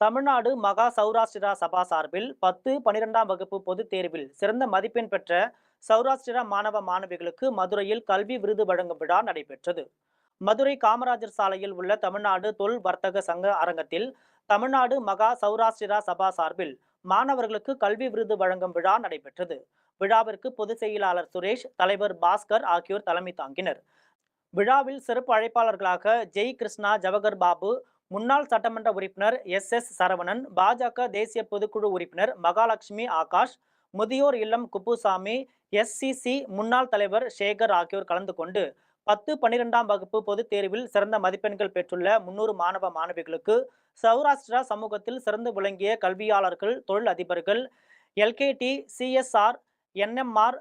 தமிழ்நாடு மகா சௌராஷ்டிரா சபா சார்பில் பத்து பனிரெண்டாம் வகுப்பு பொதுத் தேர்வில் சிறந்த மதிப்பெண் பெற்ற சௌராஷ்டிரா மாணவ மாணவிகளுக்கு மதுரையில் கல்வி விருது வழங்கும் விழா நடைபெற்றது. மதுரை காமராஜர் சாலையில் உள்ள தமிழ்நாடு தொல் வர்த்தக சங்க அரங்கத்தில் தமிழ்நாடு மகா சௌராஷ்டிரா சபா சார்பில் மாணவர்களுக்கு கல்வி விருது வழங்கும் விழா நடைபெற்றது. விழாவிற்கு பொதுச் செயலாளர் சுரேஷ் தலைவர் பாஸ்கர் ஆகியோர் தலைமை தாங்கினர். விழாவில் சிறப்பு அழைப்பாளர்களாக ஜெய் கிருஷ்ணா ஜவஹர் பாபு முன்னாள் சட்டமன்ற உறுப்பினர் எஸ். எஸ். சரவணன் பாஜக தேசிய பொதுக்குழு உறுப்பினர் மகாலட்சுமி ஆகாஷ் முதியோர் இல்லம் குப்புசாமி எஸ்சிசி முன்னாள் தலைவர் சேகர் ஆகியோர் கலந்து கொண்டு பத்து பன்னிரெண்டாம் வகுப்பு பொதுத் தேர்வில் சிறந்த மதிப்பெண்கள் பெற்றுள்ள முன்னூறு மாணவ மாணவிகளுக்கு சௌராஷ்டிரா சமூகத்தில் சிறந்து விளங்கிய கல்வியாளர்கள் தொழில் அதிபர்கள் எல்கேடி சிஎஸ்ஆர் என்எம்ஆர்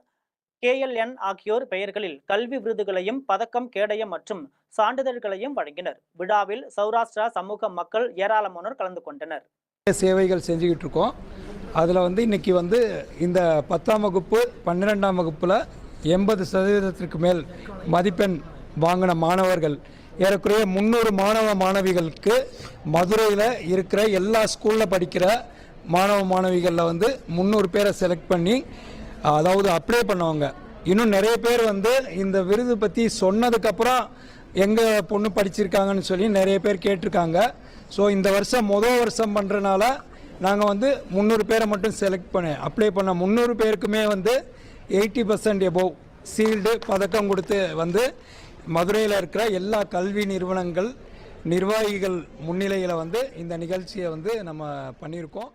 கேஎல்என் ஆகியோர் பெயர்களில் கல்வி விருதுகளையும் பதக்கம் கேடயம் மற்றும் சான்றிதழ்களையும் வழங்கினர். விழாவில் சௌராஷ்டிரா சமூக மக்கள் ஏராளமானோர் கலந்து கொண்டனர். சேவைகள் செஞ்சுக்கிட்டு இருக்கோம். அதில் வந்து இன்றைக்கி வந்து இந்த பத்தாம் வகுப்பு பன்னிரெண்டாம் வகுப்பில் எண்பது சதவீதத்திற்கு மேல் மதிப்பெண் வாங்கின மாணவர்கள் ஏறக்குறைய முந்நூறு மாணவ மாணவிகளுக்கு மதுரையில் இருக்கிற எல்லா ஸ்கூலில் படிக்கிற மாணவ மாணவிகளில் வந்து முந்நூறு பேரை செலக்ட் பண்ணி அதாவது அப்ளை பண்ணுவாங்க. இன்னும் நிறைய பேர் வந்து இந்த விருது பற்றி சொன்னதுக்கப்புறம் எங்கள் பொண்ணு படிச்சிருக்காங்கன்னு சொல்லி நிறைய பேர் கேட்டிருக்காங்க. ஸோ இந்த வருஷம் முதல் வருஷம் பண்ணுறனால நாங்கள் வந்து முந்நூறு பேரை மட்டும் செலக்ட் பண்ண அப்ளை பண்ண முந்நூறு பேருக்குமே வந்து எயிட்டி பர்சன்ட் எபோவ் சீல்டு பதக்கம் கொடுத்து வந்து மதுரையில் இருக்கிற எல்லா கல்வி நிறுவனங்கள் நிர்வாகிகள் முன்னிலையில் வந்து இந்த நிகழ்ச்சியை வந்து நம்ம பண்ணியிருக்கோம்.